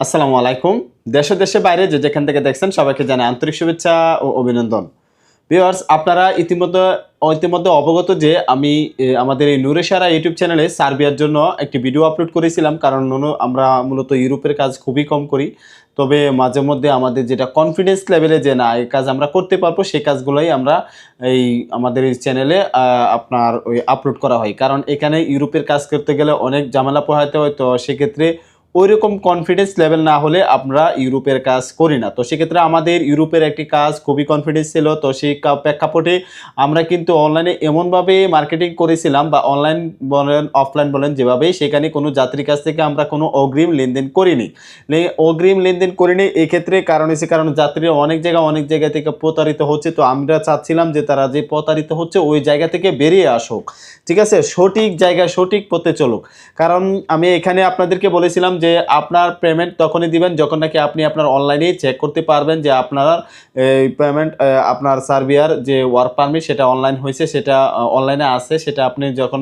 আসসালামু আলাইকুম। দেশে দেশে বাইরে যে যেখান থেকে দেখছেন সবাইকে জানাই আন্তরিক শুভেচ্ছা ও অভিনন্দন। ভিউয়ার্স, আপনারা ইতিমধ্যে ইতিমধ্যে অবগত যে আমি আমাদের এই নুরেশারা ইউটিউব চ্যানেলে সার্বিয়ার জন্য একটি ভিডিও আপলোড করেছিলাম, কারণ নুনু- আমরা মূলত ইউরোপের কাজ খুবই কম করি। তবে মাঝে মধ্যে আমাদের যেটা কনফিডেন্স লেভেলে যে না, এই কাজ আমরা করতে পারব, সেই কাজগুলোই আমরা এই আমাদের এই চ্যানেলে আপনার ওই আপলোড করা হয়। কারণ এখানে ইউরোপের কাজ করতে গেলে অনেক ঝামেলা পোহাতে হয়, তো সেক্ষেত্রে ওই রকম কনফিডেন্স লেভেল না হলে আমরা ইউরোপের কাজ করি না। তো সেক্ষেত্রে আমাদের ইউরোপের একটি কাজ খুবই কনফিডেন্স ছিল। তো সেই প্রেক্ষাপটে আমরা কিন্তু অনলাইনে এমনভাবে মার্কেটিং করেছিলাম বা অনলাইন বলেন অফলাইন বলেন, যেভাবেই, সেখানে কোনো যাত্রীর কাছ থেকে আমরা কোনো অগ্রিম লেনদেন করিনি। অগ্রিম লেনদেন করিনি, এক্ষেত্রে কারণ হচ্ছে কারণ যাত্রীরা অনেক জায়গা অনেক জায়গা থেকে প্রতারিত হচ্ছে। তো আমরা চাচ্ছিলাম যে তারা যে প্রতারিত হচ্ছে, ওই জায়গা থেকে বেরিয়ে আসুক। ঠিক আছে? সঠিক জায়গায় সঠিক পথে চলুক। কারণ আমি এখানে আপনাদেরকে বলেছিলাম যে আপনার পেমেন্ট তখনই দিবেন যখন নাকি আপনি আপনার অনলাইনেই চেক করতে পারবেন যে আপনার পেমেন্ট আপনার সার্ভিয়ার যে ওয়ার্ক পারমিট সেটা অনলাইন হয়েছে, সেটা অনলাইনে আছে, সেটা আপনি যখন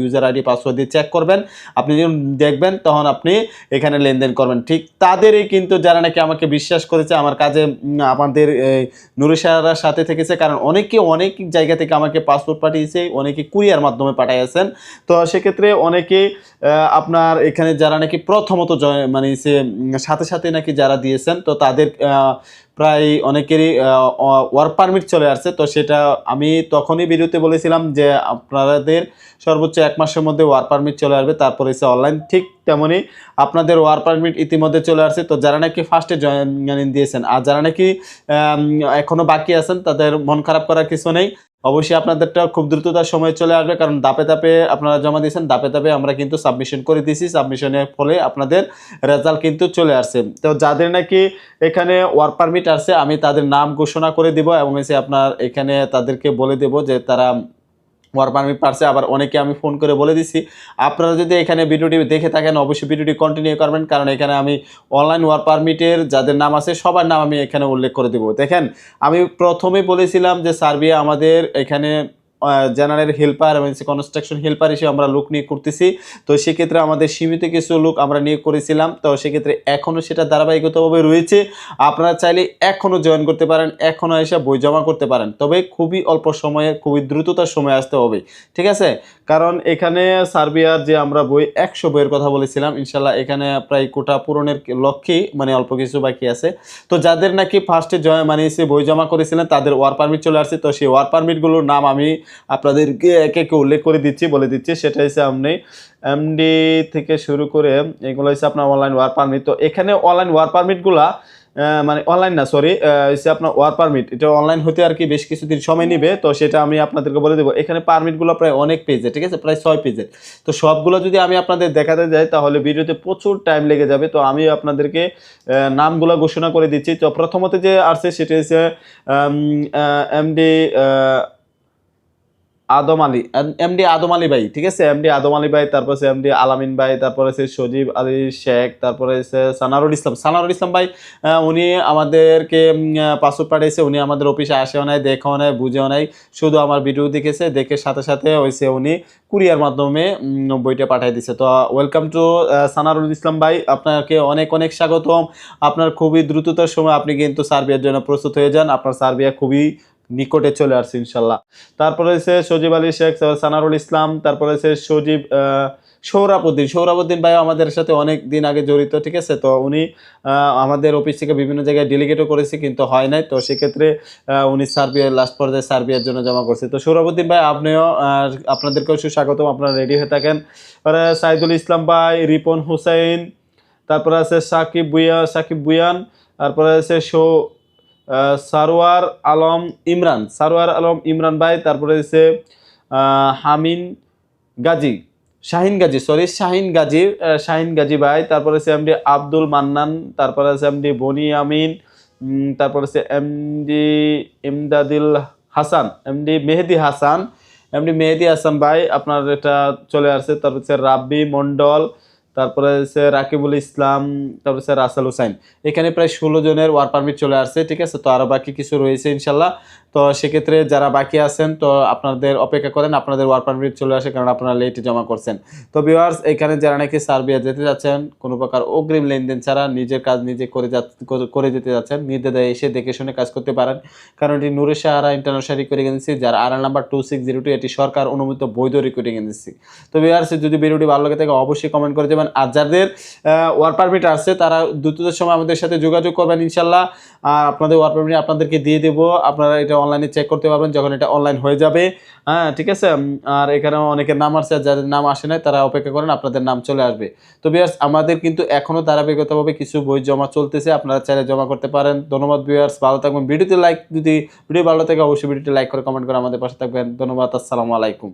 ইউজার আইডি পাসওয়ার্ড দিয়ে চেক করবেন, আপনি যখন দেখবেন তখন আপনি এখানে লেনদেন করবেন। ঠিক তাদেরই কিন্তু যারা নাকি আমাকে বিশ্বাস করেছে, আমার কাজে আমাদের এই নুরেশারার সাথে থেকেছে, কারণ অনেকে অনেক জায়গা থেকে আমাকে পাসপোর্ট পাঠিয়েছে, অনেকে কুরিয়ার মাধ্যমে পাঠিয়েছেন তো সেক্ষেত্রে অনেকে আপনার এখানে যারা নাকি প্রথমত মানে সে সাথে সাথে নাকি যারা দিয়েছেন, তো তাদের প্রায় অনেকেরই ওয়ার্ক পারমিট চলে আসছে। তো সেটা আমি তখনই ভিডিওতে বলেছিলাম যে, আপনাদের সর্বোচ্চ এক মাসের মধ্যে ওয়ার্ক পারমিট চলে আসবে। তারপরে এসে অনলাইন ঠিক তেমনই আপনাদের ওয়ার্ক পারমিট ইতিমধ্যে চলে আসছে। তো যারা নাকি ফার্স্টে জয়েন দিয়েছেন, আর যারা নাকি এখনও বাকি আছেন, তাদের মন খারাপ করার কিছু নেই। অবশ্যই আপনাদেরটা খুব দ্রুততার সময় চলে আসবে, কারণ দাপে দাপে আপনারা জমা দিয়েছেন দাপে দাপে আমরা কিন্তু সাবমিশন করে দিয়েছি সাবমিশনের ফলে আপনাদের রেজাল্ট কিন্তু চলে আসছে। তো যাদের নাকি এখানে ওয়ার্ক পারমিট আসছে, আমি তাদের নাম ঘোষণা করে দিব এবং এসে আপনার এখানে তাদেরকে বলে দেব যে তারা ওয়ার্ক পারমিট পারছে, আবার অনেকে আমি ফোন করে বলে দিছি। আপনারা যদি এখানে ভিডিওটি দেখে থাকেন, অবশ্যই ভিডিওটি কন্টিনিউ করবেন, কারণ এখানে আমি অনলাইন ওয়ার পারমিটের যাদের নাম আছে, সবার নাম আমি এখানে উল্লেখ করে দেবো। দেখেন, আমি প্রথমে বলেছিলাম যে সার্বিয়া আমাদের এখানে জেনারেল হেল্পার এবং কনস্ট্রাকশন হেল্পার হিসেবে আমরা লোক নিয়োগ করতেছি। তো সেক্ষেত্রে আমাদের সীমিত কিছু লোক আমরা নিয়োগ করেছিলাম। তো সেক্ষেত্রে এখনও সেটা ধারাবাহিকতাভাবে রয়েছে। আপনারা চাইলে এখনও জয়েন করতে পারেন এখনও এসে বই জমা করতে পারেন। তবে খুবই অল্প সময়ে, খুবই দ্রুততার সময় আসতে হবে। ঠিক আছে? কারণ এখানে সার্বিয়ার যে আমরা বই একশো বইয়ের কথা বলেছিলাম ইনশাল্লাহ এখানে প্রায় কোটা পূরণের লক্ষ্যেই মানে অল্প কিছু বাকি আছে। তো যাদের নাকি ফার্স্টে জয় মানে এসে বই জমা করেছিলেন, তাদের ওয়ার পারমিট চলে আসছে। তো সেই ওয়ার পারমিটগুলোর নাম আমি আপনাদেরকে একে একে উল্লেখ করে দিচ্ছি, বলে দিচ্ছি। সেটা হচ্ছে আপনি এমডি থেকে শুরু করে, এগুলো হচ্ছে আপনার অনলাইন ওয়ার পারমিট তো এখানে অনলাইন ওয়ার পারমিটগুলা মানে অনলাইন না সরি হচ্ছে আপনার ওয়ার পারমিট এটা অনলাইন হতে আর কি বেশ কিছুদিন সময় নেবে। তো সেটা আমি আপনাদেরকে বলে দেবো। এখানে পারমিটগুলো প্রায় অনেক পেজে ঠিক আছে? প্রায় ছয় পেজের তো সবগুলো যদি আমি আপনাদের দেখাতে যাই, তাহলে ভিডিওতে প্রচুর টাইম লেগে যাবে। তো আমি আপনাদেরকে নামগুলো ঘোষণা করে দিচ্ছি। তো প্রথমত যে আসছে, সেটা হচ্ছে এমডি আদম আলী এমডি আদম আলী ভাই, ঠিক আছে? এমডি আদম আলী ভাই, তারপর হচ্ছে এমডি আলামিন ভাই, তারপরে হচ্ছে সজীব আলী শেখ, তারপরে হচ্ছে সানারুল ইসলাম। সানারুল ইসলাম ভাই উনি আমাদেরকে পাসওয়ার্ড পাঠিয়েছে, উনি আমাদের অফিসে আসেও নাই, দেখেও নাই, বুঝেও নাই, শুধু আমার ভিডিও দেখেছে, দেখে সাথে সাথে হয়েছে উনি কুরিয়ার মাধ্যমে বইটা পাঠিয়ে দিছে। তো ওয়েলকাম টু সানারুল ইসলাম ভাই, আপনাকে অনেক অনেক স্বাগতম। আপনার খুবই দ্রুততার সময় আপনি কিন্তু সার্বিয়ার জন্য প্রস্তুত হয়ে যান। আপনার সার্বিয়া খুবই নিকটে চলে আসছে ইনশাল্লাহ তারপরে হচ্ছে সজীব আলী শেখ সানারুল ইসলাম, তারপরে হচ্ছে সজীব সৌরাবুদ্দিন সৌরভউদ্দিন ভাই আমাদের সাথে অনেক দিন আগে জড়িত, ঠিক আছে? তো উনি আমাদের অফিস থেকে বিভিন্ন জায়গায় ডেলিগেটও করেছে, কিন্তু হয় নাই। তো সেক্ষেত্রে উনি সার্বিয়ার লাস্ট পর্যায়ে সার্বিয়ার জন্য জমা করছে। তো সৌরভউদ্দিন ভাই, আপনিও আপনাদেরকেও সুস্বাগতম। আপনারা রেডি হয়ে থাকেন। সাইদুল ইসলাম ভাই, রিপন হুসাইন, তারপরে আছে সাকিব বুয়া সাকিব বুয়ান তারপরে আছে সারোয়ার আলম ইমরান, সারোয়ার আলম ইমরান ভাই, তারপরে হচ্ছে হামিন গাজী, শাহিন গাজী সরি শাহিন গাজী শাহিন গাজী ভাই, তারপরে হচ্ছে এমডি আব্দুল মান্নান, তারপরে আছে এমডি বনি আমিন তারপরে হচ্ছে MD Imdadil Hasan MD Mehedi Hasan MD Mehedi Hasan ভাই, আপনার এটা চলে আসছে, তারপর হচ্ছে রাব্বি মন্ডল তারপরে হচ্ছে রাকিবুল ইসলাম, তারপরে স্যার রাসেল হুসাইন। এখানে প্রায় ষোলো জনের ওয়ার পারমিট চলে আসছে, ঠিক আছে? তো আরও বাকি কিছু রয়েছে, ইনশাল্লাহ। তো সেক্ষেত্রে যারা বাকি আছেন, তো আপনাদের অপেক্ষা করেন, আপনাদের ওয়ার্ক পারমিট চলে আসে কারণ আপনারা লেটে জমা করছেন। তো ভিউয়ার্স এখানে যারা নাকি সার্বিয়া যেতে যাচ্ছেন, কোনো প্রকার অগ্রিম লেনদেন ছাড়া নিজের কাজ নিজে করে যা, করে- যেতে যাচ্ছেন, নির্দ্বিধায় এসে দেখে শুনে কাজ করতে পারেন। কারণ এটি নুরে সাহারা ইন্টারন্যাশনাল রিক্রুটিং এজেন্সি যার আর number two six zero two এটি সরকার অনুমোদিত বৈধ রিক্রুটিং এজেন্সি তো ভিউয়ার্স যদি ভিডিওটি ভালো লাগে থাকে, অবশ্যই কমেন্ট করে দেবেন। আর যাদের ওয়ার্ক পারমিট আসছে তারা দ্রুততার সময় আমাদের সাথে যোগাযোগ করবেন ইনশাল্লাহ। আর আপনাদের ওয়ার্ক পারমিট আপনাদেরকে দিয়ে দেবো। আপনারা এটা অনলাইনে চেক করতে পারবেন যখন এটা অনলাইন হয়ে যাবে। হ্যাঁ ঠিক আছে? আর এখানে অনেকের নাম আসছে যাদের নাম আসে নাই, তারা অপেক্ষা করেন, আপনাদের নাম চলে আসবে। তো বিয়ার্স আমাদের কিন্তু এখনও ধারাবাহিকতাভাবে কিছু বই জমা চলতেছে, আপনারা চাইলে জমা করতে পারেন। ধন্যবাদ বিয়ার্স ভালো থাকবেন। ভিডিওতে লাইক যদি ভিডিও ভালো থাকে অবশ্যই ভিডিওটি লাইক করে কমেন্ট করে আমাদের পাশে থাকবেন। ধন্যবাদ, আসসালামু আলাইকুম।